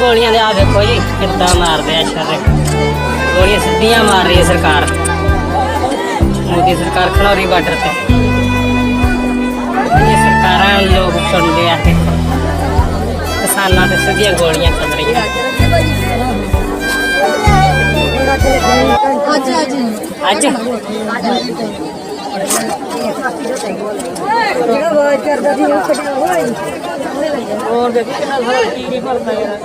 ਗੋਲੀਆਂ ਦੇ ਆ ਵੇਖੋ ਜੀ, ਕਿੱਦਾਂ ਮਾਰਦੇ ਆ ਸ਼ਰ। ਗੋਲੀਆਂ ਸਿੱਧੀਆਂ ਮਾਰ ਰਹੀ ਹੈ ਸਰਕਾਰ। ਮੋਦੀ ਸਰਕਾਰ ਖਨੌਰੀ ਬਾਰਡਰ ਤੇ। ਇਹ ਸਰਕਾਰਾਂ ਲੋਕ ਸੁਣਦੇ ਆ ਇਹ ਕਿਸਾਨਾਂ ਤੇ ਸਿੱਧੀਆਂ ਗੋਲੀਆਂ ਚੱਲ ਰਹੀਆਂ। ਅੱਜ? ਅੱਜ ਅੱਜ ਹੋਰ ਦੇਖੀ ਕਿੰਨਾ ਸਾਰਾ ਕੀ ਨਹੀਂ ਭਰਦਾ ਯਾਰ।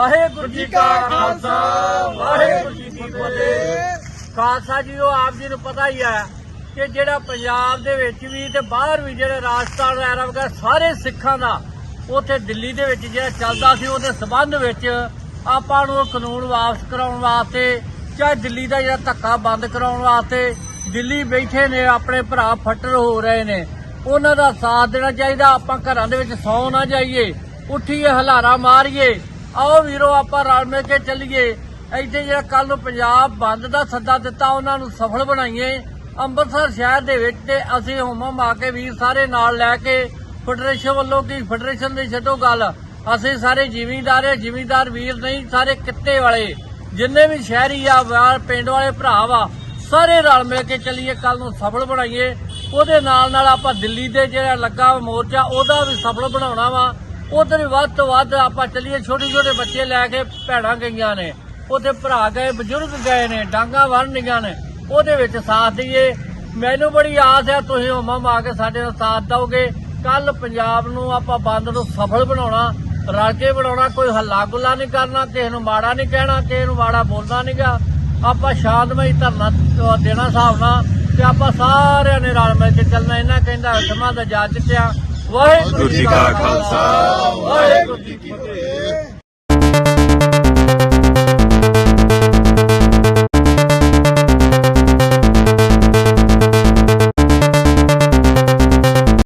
ਵਾਹਿਗੁਰੂ ਜੀ ਕਾ ਖਾਲਸਾ, ਵਾਹਿਗੁਰੂ ਜੀ ਕੀ ਫਤਿਹ। ਖਾਲਸਾ ਜੀ, ਉਹ ਆਪ ਜੀ ਨੂੰ ਪਤਾ ਹੀ ਹੈ ਕਿ ਜਿਹੜਾ ਪੰਜਾਬ ਦੇ ਵਿੱਚ ਵੀ ਤੇ ਬਾਹਰ ਵੀ ਜਿਹੜੇ ਰਾਜਸਥਾਨ ਵਗੈਰਾ ਵਗੈਰਾ ਸਾਰੇ ਸਿੱਖਾਂ ਦਾ ਉੱਥੇ ਦਿੱਲੀ ਦੇ ਵਿੱਚ ਜਿਹੜਾ ਚੱਲਦਾ ਸੀ, ਉਹਦੇ ਸਬੰਧ ਵਿੱਚ ਆਪਾਂ ਨੂੰ ਕਾਨੂੰਨ ਵਾਪਸ ਕਰਾਉਣ ਵਾਸਤੇ ਚਾਹੇ ਦਿੱਲੀ ਦਾ ਜਿਹੜਾ ਧੱਕਾ ਬੰਦ ਕਰਾਉਣ ਵਾਸਤੇ ਦਿੱਲੀ ਬੈਠੇ ਨੇ, ਆਪਣੇ ਭਰਾ ਫੱਟਰ ਹੋ ਰਹੇ ਨੇ। ਉਹਨਾਂ ਦਾ ਸਾਥ ਦੇਣਾ ਚਾਹੀਦਾ। ਆਪਾਂ ਘਰਾਂ ਦੇ ਵਿੱਚ ਸੌ ਨਾ ਜਾਈਏ। ਉੱਠੀਏ, ਹਲਾਰਾ ਮਾਰੀਏ। ਆਓ ਵੀਰੋ, ਆਪਾਂ ਰਲ ਮਿਲ ਕੇ ਚੱਲੀਏ। ਇੱਥੇ ਜਿਹੜਾ ਕੱਲ ਨੂੰ ਪੰਜਾਬ ਬੰਦ ਦਾ ਸੱਦਾ ਦਿੱਤਾ, ਉਹਨਾਂ ਨੂੰ ਸਫਲ ਬਣਾਈਏ। ਅੰਮ੍ਰਿਤਸਰ ਸ਼ਹਿਰ ਦੇ ਵਿੱਚ ਤੇ ਅਸੀਂ ਹੁਮਮ ਆ ਕੇ ਵੀਰ ਸਾਰੇ ਨਾਲ ਲੈ ਕੇ ਫੈਡਰੇਸ਼ਨ ਵੱਲੋਂ ਕੀ, ਫੈਡਰੇਸ਼ਨ ਦੀ ਛੱਡੋ ਗੱਲ। ਅਸੀਂ ਸਾਰੇ ਜ਼ਿਮੀਂਦਾਰ ਆ, ਜ਼ਿਮੀਂਦਾਰ ਵੀਰ ਨਹੀਂ, ਸਾਰੇ ਕਿੱਤੇ ਵਾਲੇ। ਜਿੰਨੇ ਵੀ ਸ਼ਹਿਰੀ ਆ, ਪਿੰਡ ਵਾਲੇ ਭਰਾ ਵਾ, ਸਾਰੇ ਰਲ ਮਿਲ ਕੇ ਚੱਲੀਏ ਕੱਲ ਨੂੰ ਸਫਲ ਬਣਾਈਏ। ਉਹਦੇ ਨਾਲ ਨਾਲ ਆਪਾਂ ਦਿੱਲੀ ਦੇ ਜਿਹੜਾ ਲੱਗਾ ਵਾ ਮੋਰਚਾ, ਉਹਦਾ ਵੀ ਸਫਲ ਬਣਾਉਣਾ ਵਾ। ਉਧਰ ਵੱਧ ਤੋਂ ਵੱਧ ਆਪਾਂ ਚੱਲੀਏ, ਛੋਟੇ ਛੋਟੇ ਬੱਚੇ ਲੈ ਕੇ ਭੈਣਾਂ ਗਈਆਂ ਨੇ। ਉਹਦੇ ਭਰਾ ਗਏ, ਬਜ਼ੁਰਗ ਗਏ ਨੇ, ਡਾਂਗਾ ਵੜਨੀਆਂ ਨੇ। ਉਹਦੇ ਵਿੱਚ ਸਾਥ ਦਈਏ। ਮੈਨੂੰ ਬੜੀ ਆਸ ਹੈ, ਤੁਸੀਂ ਹੁਮਮ ਆ ਕੇ ਸਾਡੇ ਨਾਲ ਸਾਥ ਦਿਓਗੇ। ਕੱਲ ਪੰਜਾਬ ਨੂੰ ਆਪਾਂ ਬੰਦ ਨੂੰ ਸਫਲ ਬਣਾਉਣਾ, ਰਲ ਕੇ ਬਣਾਉਣਾ, ਕੋਈ ਹੱਲਾ ਗੁੱਲਾ ਨਹੀਂ ਕਰਨਾ, ਕਿਸੇ ਨੂੰ ਮਾੜਾ ਨਹੀਂ ਕਹਿਣਾ, ਕਿਸੇ ਨੂੰ ਮਾੜਾ ਬੋਲਣਾ ਨਹੀਂਗਾ ਆਪਾਂ ਸ਼ਾਂਤਮਈ ਧਰਨਾ ਦੇਣਾ ਹਿਸਾਬ ਨਾਲ। ਤੇ ਆਪਾਂ ਸਾਰਿਆਂ ਨੇ ਰਲ ਮਿਲ ਕੇ ਚੱਲਣਾ ਇਹਨਾਂ ਕਹਿੰਦਾ ਸਮਾਂ ਦਾ ਜਾ ਚੁੱਕਿਆ। ਵਾਹਿਗੁਰੂ ਜੀ ਕਾ ਖਾਲਸਾ, ਵਾਹਿਗੁਰੂ ਜੀ ਕੀ ਫਤਿਹ।